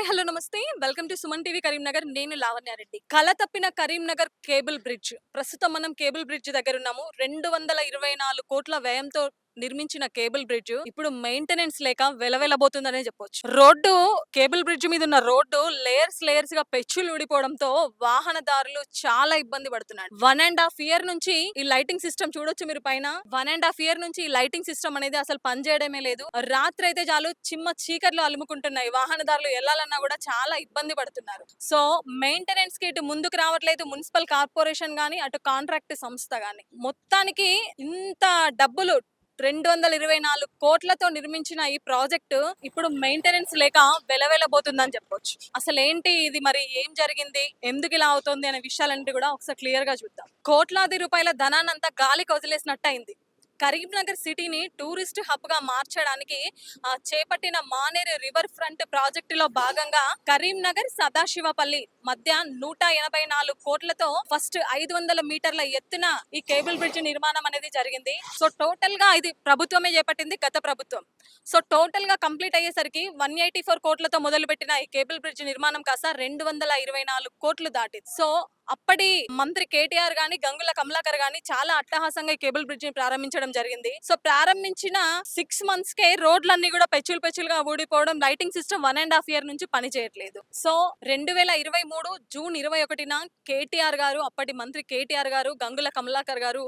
hi hello నమస్తే. Welcome to Suman TV Karimnagar. నేను లావణ్యారెడ్డి కల తప్పిన కరీంనగర్ కేబుల్ బ్రిడ్జ్. ప్రస్తుతం మనం కేబుల్ బ్రిడ్జ్ దగ్గర ఉన్నాము. రెండు వందల ఇరవై నాలుగు కోట్ల వ్యయంతో నిర్మించిన కేబుల్ బ్రిడ్జ్ ఇప్పుడు మెయింటెనెన్స్ లేక వెలవెలబోతుందనే చెప్పొచ్చు. రోడ్డు కేబుల్ బ్రిడ్జ్ మీద ఉన్న రోడ్డు లేయర్స్ లేయర్స్గా పెచ్చులు ఊడిపోవడంతో వాహనదారులు చాలా ఇబ్బంది పడుతున్నారు. వన్ అండ్ హాఫ్ ఇయర్ నుంచి ఈ లైటింగ్ సిస్టమ్ చూడొచ్చు మీరు పైన. వన్ అండ్ హాఫ్ ఇయర్ నుంచి ఈ లైటింగ్ సిస్టమ్ అనేది అసలు పనిచేయడమే లేదు. రాత్రి అయితే చాలు చిమ్మ చీకట్లు అలుముకుంటున్నాయి. వాహనదారులు వెళ్ళాలన్నా కూడా చాలా ఇబ్బంది పడుతున్నారు. సో మెయింటెనెన్స్కి ఇటు ముందుకు రావట్లేదు మున్సిపల్ కార్పొరేషన్ గానీ అటు కాంట్రాక్ట్ సంస్థ గానీ. మొత్తానికి ఇంత డబ్బులు రెండు వందల ఇరవై నాలుగు కోట్లతో నిర్మించిన ఈ ప్రాజెక్టు ఇప్పుడు మెయింటెనెన్స్ లేక వెలవెలబోతుందని చెప్పొచ్చు. అసలు ఏంటి ఇది మరి? ఏం జరిగింది? ఎందుకు ఇలా అవుతుంది? అనే విషయాలంటే కూడా ఒకసారి క్లియర్గా చూద్దాం. కోట్లాది రూపాయల ధనాన్నంతా గాలికి వదిలేసినట్టు అయింది కరీంనగర్ సిటీని టూరిస్ట్ హబ్గా మార్చడానికి ఆ, చేపట్టిన మానేరు రివర్ ఫ్రంట్ ప్రాజెక్టులో భాగంగా కరీంనగర్ సదాశివపల్లి మధ్య నూట ఎనభై నాలుగు కోట్లతో ఫస్ట్ ఐదు వందల మీటర్ల ఎత్తున ఈ కేబుల్ బ్రిడ్జ్ నిర్మాణం అనేది జరిగింది. సో టోటల్గా ఇది ప్రభుత్వమే చేపట్టింది గత ప్రభుత్వం. సో టోటల్గా కంప్లీట్ అయ్యేసరికి వన్ ఎయిటీ ఫోర్ కోట్లతో మొదలుపెట్టిన ఈ కేబుల్ బ్రిడ్జ్ నిర్మాణం కాస్త రెండు వందల ఇరవై నాలుగు కోట్లు దాటింది. సో అప్పటి మంత్రి కేటీఆర్ గాని గంగుల కమలాకర్ గాని చాలా అట్టహాసంగా కేబుల్ బ్రిడ్జ్ని ప్రారంభించడం జరిగింది. సో ప్రారంభించిన సిక్స్ మంత్స్ కే రోడ్లన్నీ కూడా పెచ్చులు పెచ్చులుగా ఊడిపోవడం lighting system one and half year నుంచి పని చేయట్లేదు. సో రెండు వేల ఇరవై మూడు జూన్ ఇరవై ఒకటిన కేటీఆర్ గారు అప్పటి మంత్రి కేటీఆర్ గారు గంగుల కమలాకర్ గారు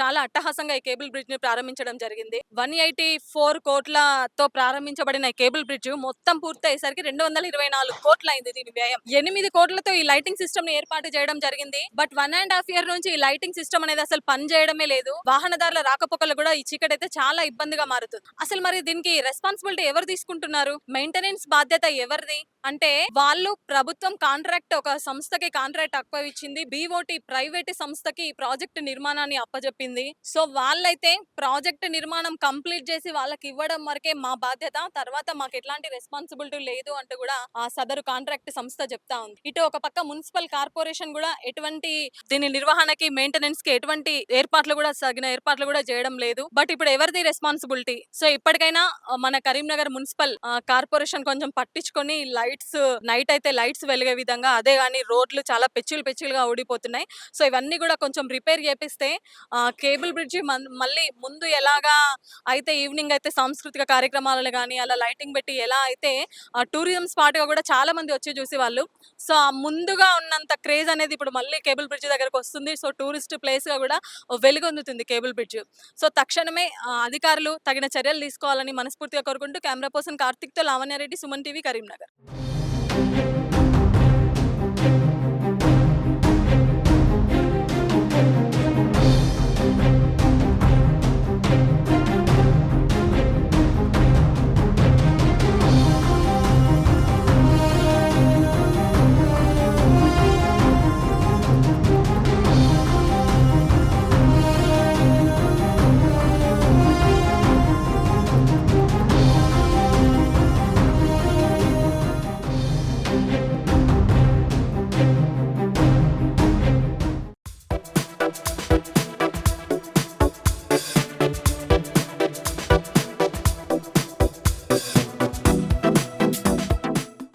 చాలా అట్టహాసంగా ఈ కేబుల్ బ్రిడ్జ్ని ప్రారంభించడం జరిగింది. వన్ ఎయిటీ ఫోర్ కోట్లతో ప్రారంభించబడిన కేబుల్ బ్రిడ్జ్ మొత్తం పూర్తయ్యేసరికి రెండు వందల ఇరవై నాలుగు కోట్ల అయింది దీని వ్యయం. ఎనిమిది కోట్లతో ఈ లైటింగ్ సిస్టమ్ని ఏర్పాటు చేయడం జరిగింది. But one and half year నుంచి ఈ లైటింగ్ సిస్టమ్ అనేది అసలు పని చేయడమే లేదు. వాహనదారుల రాకపోకలు కూడా ఈ చీకటి అయితే చాలా ఇబ్బందిగా మారుతుంది. అసలు మరి దీనికి రెస్పాన్సిబిలిటీ ఎవరు తీసుకుంటున్నారు? మెయింటెనెన్స్ బాధ్యత ఎవరిది? అంటే వాళ్ళు ప్రభుత్వం కాంట్రాక్ట్ ఒక సంస్థకి కాంట్రాక్ట్ అప్ప ఇచ్చింది. బీఓటి ప్రైవేట్ సంస్థకి ఈ ప్రాజెక్ట్ నిర్మాణాన్ని అప్పజెప్పింది. సో వాళ్ళైతే ప్రాజెక్ట్ నిర్మాణం కంప్లీట్ చేసి వాళ్ళకి ఇవ్వడం వరకే మా బాధ్యత. తర్వాత మాకు ఎట్లాంటి రెస్పాన్సిబిలిటీ లేదు అంటూ కూడా ఆ సదరు కాంట్రాక్ట్ సంస్థ చెప్తా ఉంది. ఇటు ఒక పక్క మున్సిపల్ కార్పొరేషన్ కూడా ఎటువంటి దీని నిర్వహణకి మెయింటెనెన్స్కి ఎటువంటి ఏర్పాట్లు కూడా తగిన ఏర్పాట్లు కూడా చేయడం లేదు. బట్ ఇప్పుడు ఎవరిది రెస్పాన్సిబిలిటీ సో ఇప్పటికైనా మన కరీంనగర్ మున్సిపల్ కార్పొరేషన్ కొంచెం పట్టించుకొని లైట్స్ నైట్ అయితే లైట్స్ వెలిగే విధంగా అదే కానీ రోడ్లు చాలా పెచ్చులు పెచ్చులుగా ఊడిపోతున్నాయి. సో ఇవన్నీ కూడా కొంచెం రిపేర్ చేపిస్తే కేబుల్ బ్రిడ్జి మళ్ళీ ముందు ఎలాగా అయితే ఈవినింగ్ అయితే సాంస్కృతిక కార్యక్రమాలు కానీ అలా లైటింగ్ పెట్టి ఎలా అయితే టూరిజం స్పాట్గా కూడా చాలా మంది వచ్చి చూసి వాళ్ళు సో ముందుగా ఉన్నంత క్రేజ్ అనేది ఇప్పుడు మళ్ళీ కేబుల్ బ్రిడ్జ్ దగ్గరకు వస్తుంది. సో టూరిస్ట్ ప్లేస్గా కూడా వెలుగొందుతుంది కేబుల్ బ్రిడ్జ్. సో తక్షణమే అధికారులు తగిన చర్యలు తీసుకోవాలని మనస్ఫూర్తిగా కోరుకుంటూ కెమెరా పర్సన్ కార్తిక్తో లావణ్యారెడ్డి సుమన్ టీవీ కరీంనగర్.